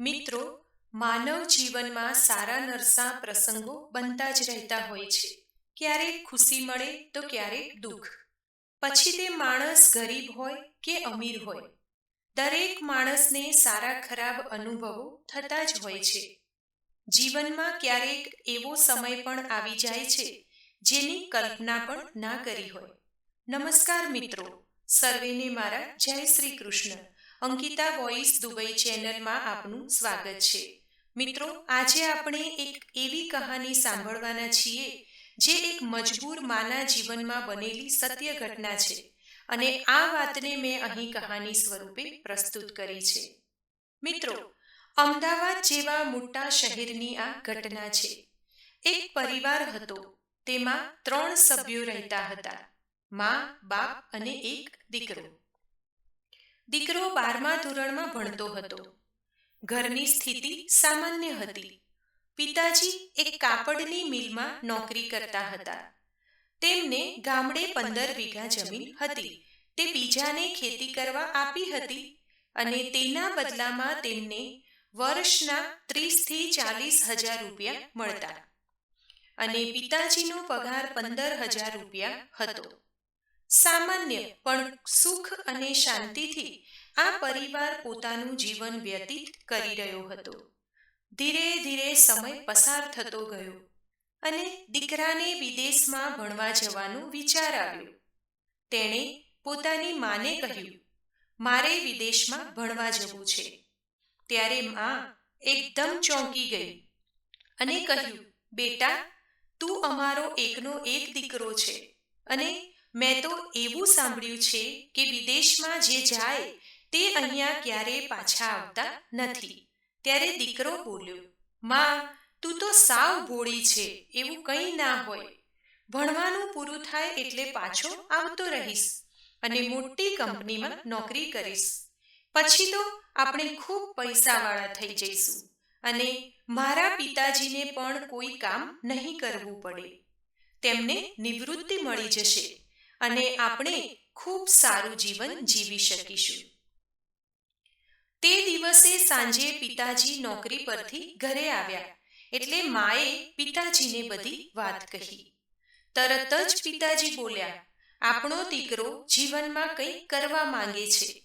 મિત્રો માનવ જીવનમાં સારા નરસા પ્રસંગો બનતા જ રહેતા હોય છે. ક્યારેક ખુશી મળે તો ક્યારેક દુઃખ. પછી તે માણસ ગરીબ હોય કે અમીર હોય. દરેક માણસને સારા ખરાબ અનુભવો થતા જ હોય છે. જીવનમાં ક્યારેક એવો સમય પણ આવી જાય છે, જેની કલ્પના પણ ના કરી હોય. નમસ્કાર મિત્રો, સર્વેને મારા જય શ્રી કૃષ્ણ. અંકિતા વોઇસ દુબઈ ચેનલમાં આપનું સ્વાગત છે. મિત્રો, આજે આપણે એક એવી કહાની સાંભળવાના છીએ, જે એક મજબૂર માના જીવનમાં બનેલી સત્ય ઘટના છે અને આ વાતને મેં અહીં કહાની સ્વરૂપે પ્રસ્તુત કરી છે. મિત્રો, અમદાવાદ જેવા મોટા શહેરની આ ઘટના છે. એક પરિવાર હતો, તેમાં ત્રણ સભ્યો રહેતા હતા, મા, બાપ અને એક દીકરો. દીકરો બારમા ધોરણમાં ભણતો હતો. ઘરની સ્થિતિ સામાન્ય હતી. પિતાજી એક કાપડની મિલમાં નોકરી કરતા હતા. તેમને ગામડે પંદર વીઘા જમીન હતી. તે બીજાને ખેતી કરવા આપી હતી અને તેના બદલામાં તેમને વર્ષના ત્રીસથી ચાલીસ હજાર રૂપિયા મળતા. અને પિતાજીનો પગાર પંદર હજાર રૂપિયા હતો. સામાન્ય, પણ સુખ અને શાંતિથી આ પરિવાર પોતાનું જીવન વ્યતીત કરી રહ્યો હતો. ધીરે ધીરે સમય પસાર થતો ગયો અને દીકરાને વિદેશમાં ભણવા જવાનો વિચાર આવ્યો. તેણે પોતાની માને કહ્યું, મારે વિદેશમાં ભણવા જવું છે. ત્યારે મા એકદમ ચોંકી ગઈ અને કહ્યું, બેટા, તું અમારો એકનો એક દીકરો છે અને મેં તો એવું સાંભળ્યું છે કે વિદેશમાં જે જાય, તે અહીંયા ક્યારેય પાછા આવતા નથી. ત્યારે દીકરો બોલ્યો, માં, તું તો સાવ ભોળી છે, એવું કંઈ ના હોય. ભણવાનું પૂરું થાય એટલે પાછો આવતો રહીશ અને મોટી કંપનીમાં નોકરી કરીશ. પછી તો આપણે ખૂબ પૈસાવાળા થઈ જઈશું અને મારા પિતાજીને પણ કોઈ કામ નહીં કરવું પડે. તેમને નિવૃત્તિ મળી જશે. અને આપણે ખૂબ સારું જીવન જીવી શકીશું. તે દિવસે સાંજે પિતાજી નોકરી પરથી ઘરે આવ્યા. એટલે માએ પિતાજીને બધી વાત કહી. તરત જ પિતાજી બોલ્યા આપણો દીકરો જીવનમાં કંઈ કરવા માંગે છે?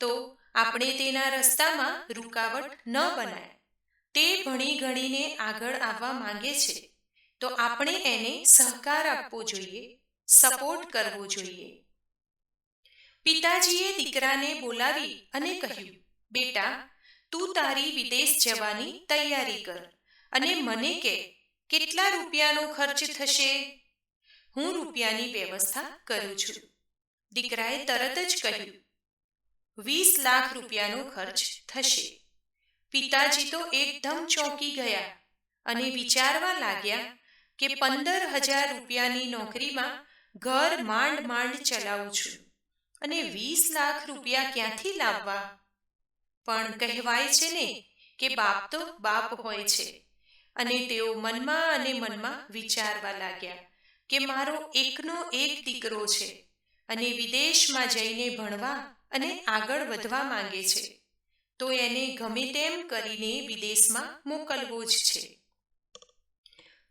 તો આપણે તેના રસ્તામાં રૂકાવટ ન બનાય. તે ભણી ગણીને આગળ આવવા માંગે છે. તો આપણે એને સહકાર આપવો જોઈએ. સપોર્ટ કરવો જોઈએ. પિતાજીએ દીકરાને બોલાવી અને કહ્યું, બેટા, તું તારી વિદેશ જવાની તૈયારી કર અને મને કે, કેટલા રૂપિયાનો ખર્ચ થશે? હું રૂપિયાની વ્યવસ્થા કરું છું. દીકરાએ તરત જ કહ્યું, વીસ લાખ રૂપિયાનો ખર્ચ થશે. પિતાજી તો એકદમ ચોંકી ગયા અને વિચારવા લાગ્યા કે પંદર હજાર રૂપિયાની નોકરીમાં ઘર માંડ માંડ ચલાવું છું અને વીસ લાખ રૂપિયા ક્યાંથી લાવવા? પણ કહેવાય છે ને કે બાપ તો બાપ હોય છે. અને તેઓ મનમાં અને મનમાં વિચારવા લાગ્યા કે મારો એકનો એક દીકરો છે અને વિદેશમાં જઈને ભણવા અને આગળ વધવા માંગે છે. તો એને ગમે તેમ કરીને વિદેશમાં મોકલવો જ છે.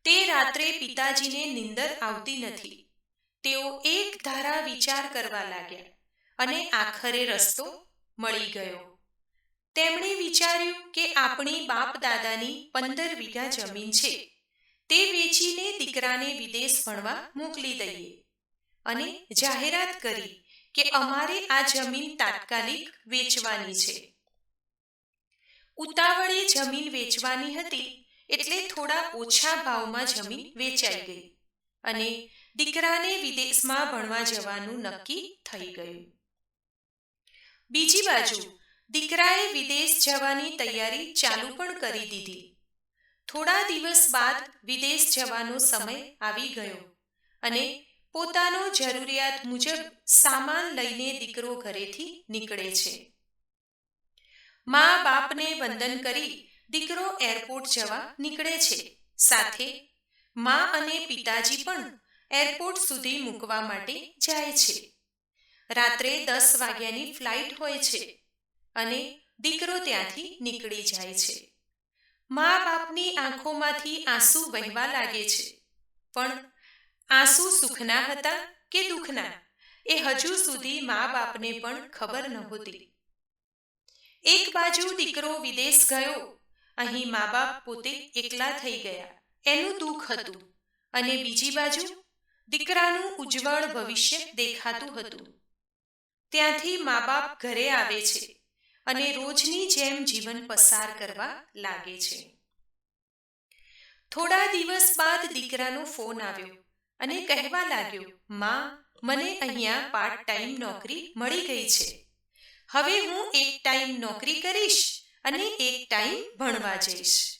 તે રાત્રે પિતાજીને નિંદર આવતી નથી. તેઓ એક ધારા વિચાર કરવા લાગ્યા અને આખરે રસ્તો મળી ગયો. તેમણે વિચાર્યું કે આપણી બાપ દાદાની પંદર વીઘા જમીન છે. તે વેચીને દીકરાને વિદેશ ભણવા મોકલી દઈએ. અને જાહેરાત કરી કે અમારે આ જમીન તાત્કાલિક વેચવાની છે. ઉતાવળે જમીન વેચવાની હતી એટલે થોડા ઓછા ભાવમાં જમીન વેચાઈ ગઈ અને દીકરાને વિદેશમાં ભણવા જવાનું નક્કી થઈ ગયું. બીજી બાજુ, દીકરાએ વિદેશ જવાની તૈયારી ચાલુ પણ કરી દીધી. થોડા દિવસ બાદ વિદેશ જવાનો સમય આવી ગયો અને પોતાનો જરૂરિયાત મુજબ સામાન લઈને દીકરો ઘરેથી નીકળે છે. મા બાપને વંદન કરી દીકરો એરપોર્ટ જવા નીકળે છે. સાથે મા અને પિતાજી પણ એરપોર્ટ સુધી મૂકવા માટે જાય છે. રાત્રે દસ વાગ્યાની ફ્લાઇટ હોય છે અને દીકરો ત્યાંથી નીકળી જાય છે. મા બાપની આંખોમાંથી આંસુ વહેવા લાગે છે. પણ આંસુ સુખના હતા કે દુઃખના? એ હજુ સુધી મા બાપને પણ ખબર નહોતી. એક બાજુ દીકરો વિદેશ ગયો. અહીં મા બાપ પોતે એકલા થઈ ગયા. એનું દુઃખ હતું અને બીજી બાજુ દીકરાનું ઉજ્જવળ ભવિષ્ય દેખાતું હતું. ત્યાંથી મા બાપ ઘરે આવે છે અને રોજની જેમ જીવન પસાર કરવા લાગે છે. થોડા દિવસ બાદ દીકરાનો ફોન આવ્યો અને કહેવા લાગ્યો, માં, મને અહીંયા પાર્ટ ટાઈમ નોકરી મળી ગઈ છે. હવે હું એક ટાઈમ નોકરી કરીશ અને એક ટાઈમ ભણવા જઈશ.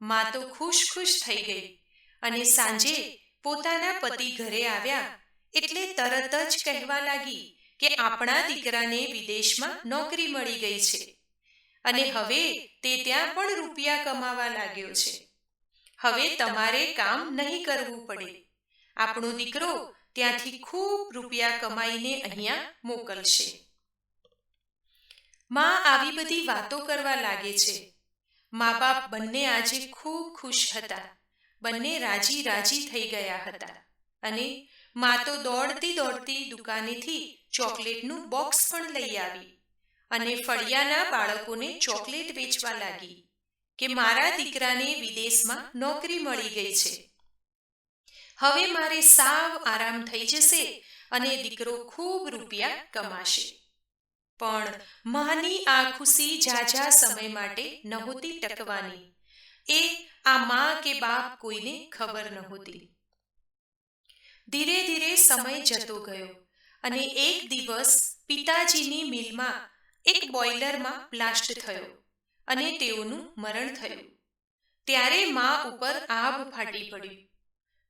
માં તો ખુશ ખુશ થઈ ગઈ અને સાંજે પોતાના પતિ ઘરે આવ્યા એટલે તરત જ કહેવા લાગી કે આપણા દીકરાને વિદેશમાં નોકરી મળી ગઈ છે. અને હવે તે ત્યાં પણ રૂપિયા કમાવા લાગ્યો છે. હવે તમારે કામ નહીં કરવું પડે. આપણો દીકરો ત્યાંથી ખૂબ રૂપિયા કમાઈને અહીંયા મોકલશે. માં આવી બધી વાતો કરવા લાગે છે. મા બાપ બંને આજે ખૂબ ખુશ હતા. બંને રાજી રાજી થઈ ગયા હતા. અને મા તો દોડતી દોડતી દુકાનેથી ચોકલેટનું બોક્સ પણ લઈ આવી. અને ફળિયાના બાળકોને ચોકલેટ વેચવા લાગી કે મારા દીકરાને વિદેશમાં નોકરી મળી ગઈ છે. હવે મારે સાવ આરામ થઈ જશે અને દીકરો ખૂબ રૂપિયા કમાશે. પણ માની આ ખુશી ઝાઝા સમય માટે નહોતી ટકવાની. એ આ માં કે બાપ કોઈને ખબર નહોતી ધીરે ધીરે સમય જતો ગયો અને એક દિવસ પિતાજીની મિલમાં એક બોઇલરમાં બ્લાસ્ટ થયો અને તેઓનું મરણ થયું. ત્યારે મા ઉપર આભ ફાટી પડ્યું.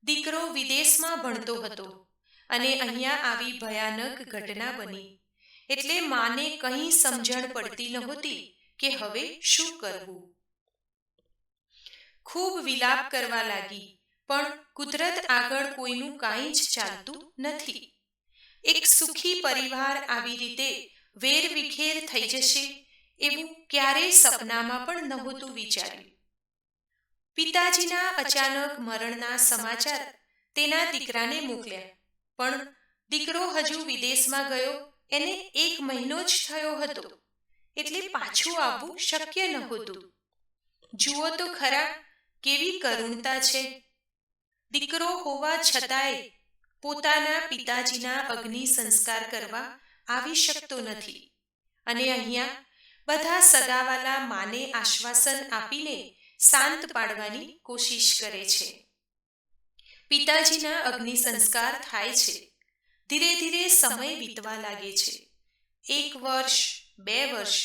દીકરો વિદેશમાં ભણતો હતો અને અહીંયા આવી ભયાનક ઘટના બની. એટલે માને કંઈ સમજણ પડતી નહોતી કે હવે શું કરવું? ખૂબ વિલાપ કરવા લાગી, પણ કુદરત આગળ કોઈનું કાંઈ જ ચાલતું નથી. એક સુખી પરિવાર આવી રીતે વેર વિખેર થઈ જશે એવું ક્યારેય સપનામાં પણ નહોતું વિચાર્યું. પિતાજીના અચાનક મરણના સમાચાર તેના દીકરાને મોકલ્યા, પણ દીકરો હજુ વિદેશમાં ગયો, એને એક મહિનો જ થયો હતો, એટલે પાછું આવવું શક્ય નહોતું. જુઓ તો ખરા કેવી કરુણતા છે? દીકરો હોવા છતાંય પોતાના પિતાજીના અગ્નિ સંસ્કાર કરવા આવી શકતો નથી. અને અહીંયા બધા સગાવાલા માને આશ્વાસન આપીને શાંત પાડવાની કોશિશ કરે છે. પિતાજીના અગ્નિ સંસ્કાર થાય છે. ધીરે ધીરે સમય વીતવા લાગે છે. એક વર્ષ, બે વર્ષ,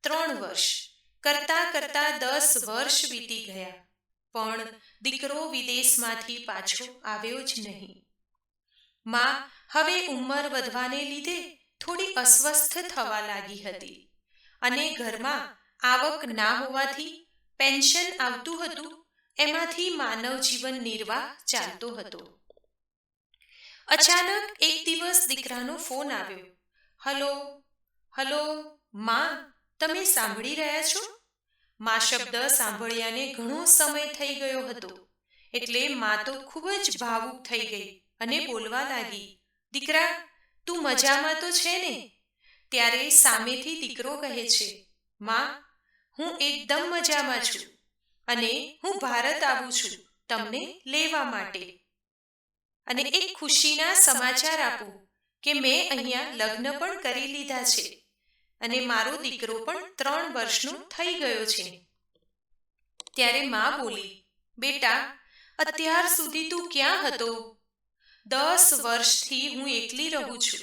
ત્રણ વર્ષ, કરતા કરતા દસ વર્ષ વીતી ગયા. પણ દીકરો વિદેશમાંથી પાછો આવ્યો જ નહીં. માં હવે ઉંમર વધવાને લીધે થોડી અસ્વસ્થ થવા લાગી હતી અને ઘરમાં આવક ના હોવાથી પેન્શન આવતું હતું, એમાંથી માનવ જીવન નિર્વાહ ચાલતો હતો. અચાનક એક દિવસ દીકરાનો ફોન આવ્યો. હલો હલો, માં, તમે સાંભળી રહ્યા છો? મા શબ્દ સાંભળ્યાને ઘણો સમય થઈ ગયો હતો. એટલે મા તો ખૂબ જ ભાવુક થઈ ગઈ અને બોલવા લાગી, દીકરા, તું મજામાં તો છે ને? ત્યારે સામેથી દીકરો કહે છે, માં, હું એકદમ મજામાં છું અને હું ભારત આવું છું તમને લેવા માટે. અને એક ખુશીના સમાચાર આપું કે મેં અહીંયા લગ્ન પણ કરી લીધા છે. અને મારો દીકરો પણ ત્રણ વર્ષનો થઈ ગયો છે. ત્યારે મા બોલી બેટા અત્યાર સુધી તું ક્યાં હતો? દસ વર્ષથી હું એકલી રહું છું.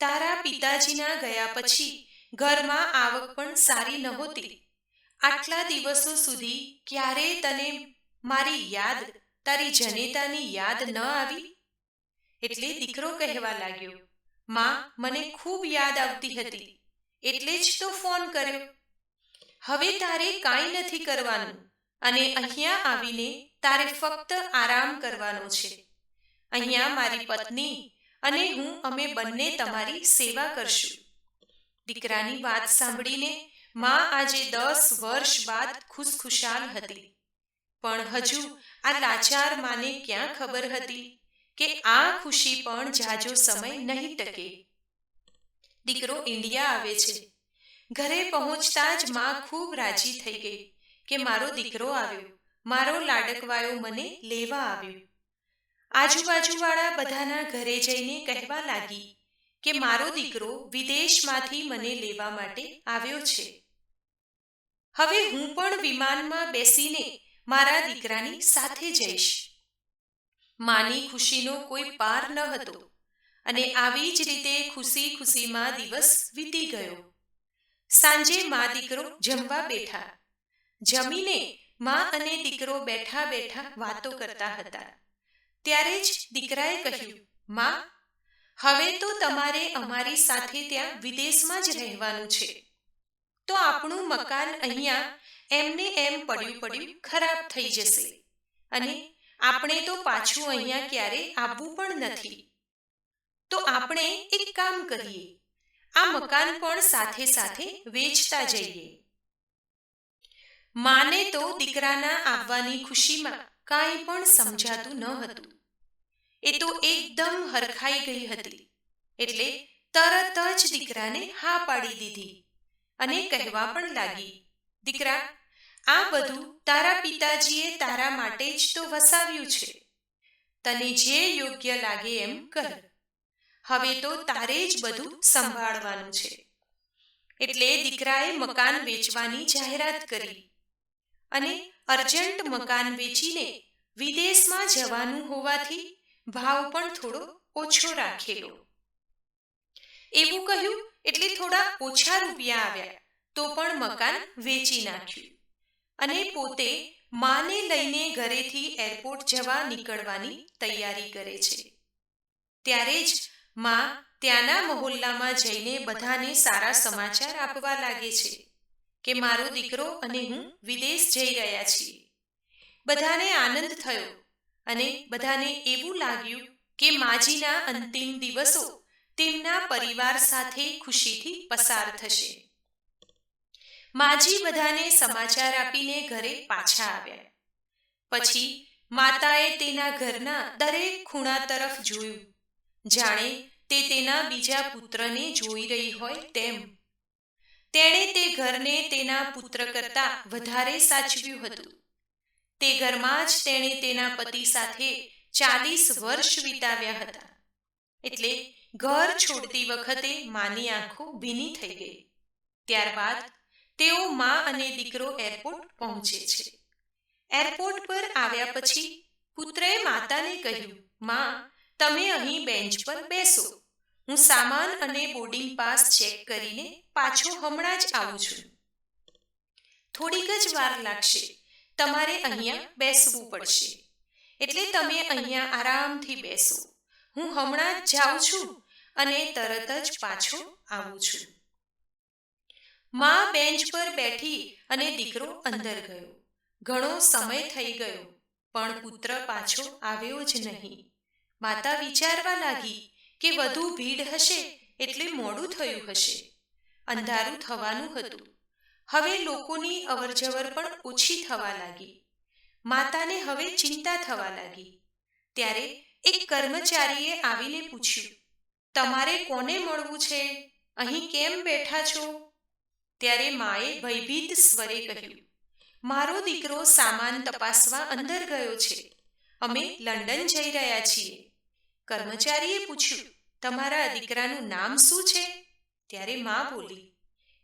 તારા પિતાજીના ગયા પછી ઘરમાં આવક પણ સારી નહોતી. આટલા દિવસો સુધી ક્યારે તને મારી યાદ તારી જનેતાની યાદ ન આવી? એટલે દીકરો કહેવા લાગ્યો માં મને ખૂબ યાદ આવતી હતી. એટલે જ તો ફોન કર્યો. હવે તારે કાંઈ નથી કરવાનું અને અહીંયા આવીને તારે ફક્ત આરામ કરવાનો છે. અહીંયા મારી પત્ની અને હું અમે બંને તમારી સેવા કરશું. દીકરાની વાત સાંભળીને માં આજે દસ વર્ષ બાદ ખુશખુશાલ હતી. પણ હજુ આ લાચાર માને ક્યાં ખબર હતી કે આ ખુશી પણ જાજો સમય નહીં ટકે. દીકરો ઇન્ડિયા આવે છે. ઘરે પહોંચતા જ માં ખૂબ રાજી થઈ ગઈ કે મારો દીકરો આવ્યો. મારો લાડકવાયો મને લેવા આવ્યો. આજુબાજુવાળા બધાના ઘરે જઈને કહેવા લાગી કે મારો દીકરો વિદેશમાંથી મને લેવા માટે આવ્યો છે. હવે હું પણ વિમાનમાં બેસીને મારા દીકરાની સાથે જઈશ. માની ખુશીનો કોઈ પાર ન હતો. અને આવી જ રીતે ખુશી ખુશીમાં દિવસ વીતી ગયો. સાંજે મા દીકરો જમવા બેઠા. જમીને મા અને દીકરો બેઠા બેઠા વાતો કરતા હતા. ત્યારે જ દીકરાએ કહ્યું, મા, હવે તો તમારે અમારી સાથે ત્યાં વિદેશમાં જ રહેવાનું છે. તો આપણું મકાન અહીંયા એમને એમ પડ્યું પડ્યું ખરાબ થઈ જશે. અને આપણે તો પાછું અહીંયા ક્યારે આવવું પણ નથી. તો આપણે એક કામ કરીએ. આ મકાન પણ સાથે સાથે વેચતા જઈએ. માને તો દીકરાના આવવાની ખુશીમાં કાંઈ પણ સમજાતું ન હતું. એ તો એકદમ હરખાઈ ગઈ હતી. એટલે તરત જ દીકરાને હા પાડી દીધી અને કહેવા પણ લાગી, દીકરા, આ બધું તારા પિતાજીએ તારા માટે જ તો વસાવ્યું છે. તને જે યોગ્ય લાગે એમ કર. હવે તો તારે જ બધું સંભાળવાનું છે. એટલે દીકરાએ મકાન વેચવાની જાહેરાત કરી અને અર્જન્ટ મકાન વેચીને વિદેશમાં જવાનું હોવાથી ભાવ પણ થોડો ઓછો રાખેલો. એવું કહ્યું એટલે થોડા ઓછા રૂપિયા આવ્યા, તો પણ મકાન વેચી નાખ્યું અને પોતે માને લઈને ઘરેથી એરપોર્ટ જવા નીકળવાની તૈયારી કરે છે. ત્યારે જ માં ત્યાંના મહોલ્લામાં જઈને બધાને સારા સમાચાર આપવા લાગે છે કે મારો દીકરો અને હું વિદેશ જઈ રહ્યા છીએ. બધાને આનંદ થયો અને બધાને એવું લાગ્યું કે માજીના અંતિમ દિવસો તેમના પરિવાર સાથે ખુશીથી પસાર થશે. માજી બધાને સમાચાર આપીને ઘરે પાછા આવ્યા. પછી માતાએ તેના ઘરના દરેક ખૂણા તરફ જોયું. જાણે તે તેના બીજા પુત્રને જોઈ રહી હોય તેમ. તેણે તે ઘરને તેના પુત્ર કરતા વધારે સાચવ્યું હતું. તે ઘરમાં જ તેણે તેના પતિ સાથે ચાલીસ વર્ષ વિતાવ્યા હતા. એટલે ઘર છોડતી વખતે માની આંખો ભીની થઈ ગઈ. ત્યારબાદ તેઓ મા અને દીકરો એરપોર્ટ પહોંચે છે. એરપોર્ટ પર આવ્યા પછી પુત્રએ માતાને કહ્યું, માં તમે અહીં બેન્ચ પર બેસો. હું સામાન અને બોર્ડિંગ પાસ ચેક કરીને પાછો હમણાં જ આવું છું. થોડીક જ વાર લાગશે. તમારે અહીંયા બેસવું પડશે. એટલે તમે અહીંયા આરામથી બેસો. હું હમણાં જ જાઉં છું અને તરત જ પાછો આવું છું. માં બેન્ચ પર બેઠી અને દીકરો અંદર ગયો. ઘણો સમય થઈ ગયો, પણ પુત્ર પાછો આવ્યો જ નહીં. માતા વિચારવા લાગી કે વધુ ભીડ હશે એટલે મોડું થયું હશે. અંધારું થવાનું હતું. હવે લોકોની અવરજવર પણ ઓછી થવા લાગી. માતાને હવે ચિંતા થવા લાગી. ત્યારે એક કર્મચારીએ આવીને પૂછ્યું, તમારે કોને મળવું છે? અહીં કેમ બેઠા છો? ત્યારે માએ ભયભીત સ્વરે કહ્યું, મારો દીકરો સામાન તપાસવા અંદર ગયો છે. અમે લંડન જઈ રહ્યા છીએ. કર્મચારીએ પૂછ્યું તમારા દીકરાનું નામ શું છે? ત્યારે મા બોલી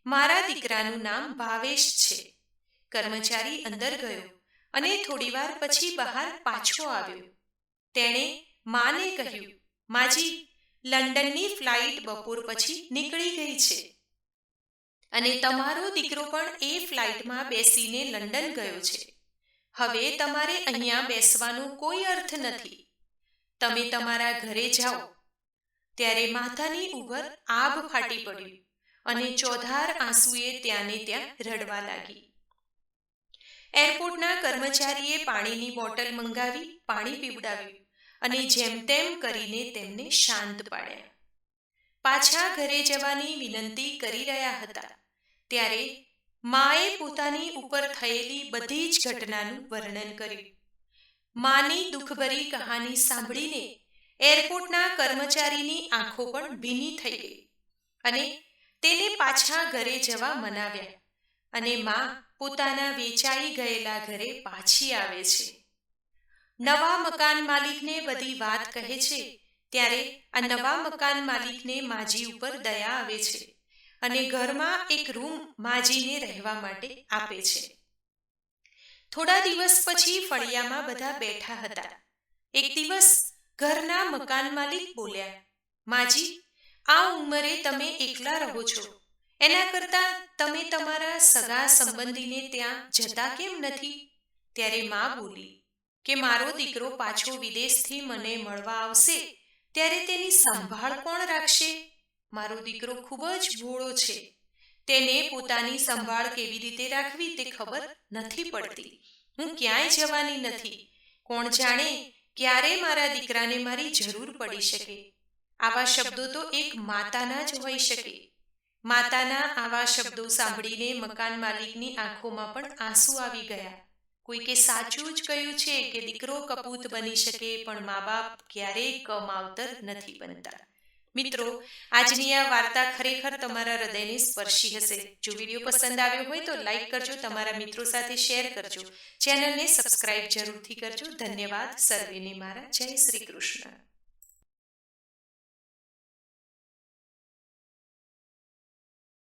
મારા દીકરાનું નામ ભાવેશ છે. કર્મચારી અંદર ગયો અને થોડીવાર પછી બહાર પાછો આવ્યો. તેણે માને કહ્યું માજી લંડનની ફ્લાઇટ બપોર પછી નીકળી ગઈ છે. અને તમારો દીકરો પણ એ ફ્લાઇટમાં બેસીને લંડન ગયો છે. હવે તમારે અહીંયા બેસવાનો કોઈ અર્થ નથી. તમે તમારા ઘરે જાઓ. ત્યારે માતાની ઉપર આભ ફાટી પડ્યું અને ચોધાર આંસુએ ત્યાંને ત્યાં રડવા લાગી. એરપોર્ટના કર્મચારીએ પાણીની બોટલ મંગાવી પાણી પીવડાવ્યું અને જેમ તેમ કરીને તેમને શાંત પાડ્યા. પાછા ઘરે જવાની વિનંતી કરી રહ્યા હતા. ત્યારે માએ પોતાની ઉપર થયેલી બધી જ ઘટનાનું વર્ણન કર્યું. માની દુઃખભરી કહાની સાંભળીને એરપોર્ટના કર્મચારીની આંખો પણ ભીની થઈ ગઈ અને તેને પાછા ઘરે જવા મનાવ્યા અને માં પોતાના વેચાઈ ગયેલા ઘરે પાછી આવે છે. નવા મકાન માલિકને બધી વાત કહે છે ત્યારે આ નવા મકાન માલિકને માજી ઉપર દયા આવે છે. અને ઘરમાં એક રૂમ માજીને રહેવા માટે આપે છે. થોડા દિવસ પછી ફળિયામાં બધા બેઠા હતા. એક દિવસ ઘરના મકાન માલિક બોલ્યા, માજી, આ ઉંમરે તમે એકલા રહો છો. એના કરતાં તમે તમારા સગા સંબંધીને ત્યાં જતા કેમ નથી? ત્યારે માં બોલી, કે મારો દીકરો પાછો વિદેશથી મને મળવા આવશે, ત્યારે તેની સંભાળ કોણ રાખશે? મારો દીકરો ખૂબ જ ભોળો છે. તેને પોતાની સંભાળ કેવી રીતે રાખવી તે ખબર નથી પડતી. હું ક્યાંય જવાની નથી. કોણ જાણે ક્યારે મારા દીકરાને મારી જરૂર પડી શકે. આવા શબ્દો તો એક માતાના જ હોઈ શકે. માતાના આવા શબ્દો સાંભળીને મકાન માલિકની આંખોમાં પણ આંસુ આવી ગયા. કોઈકે સાચું જ કહ્યું છે કે દીકરો કપૂત બની શકે પણ મા બાપ ક્યારેય કમાવતર નથી બનતા. મિત્રો આજની આ વાર્તા ખરેખર તમારા હૃદયને સ્પર્શી હશે. જો વીડિયો પસંદ આવ્યો હોય તો લાઈક કરજો તમારા મિત્રો સાથે શેર કરજો. ચેનલને સબસ્ક્રાઇબ જરૂરથી કરજો. ધન્યવાદ. સર્વેને મારા. જય શ્રી કૃષ્ણ.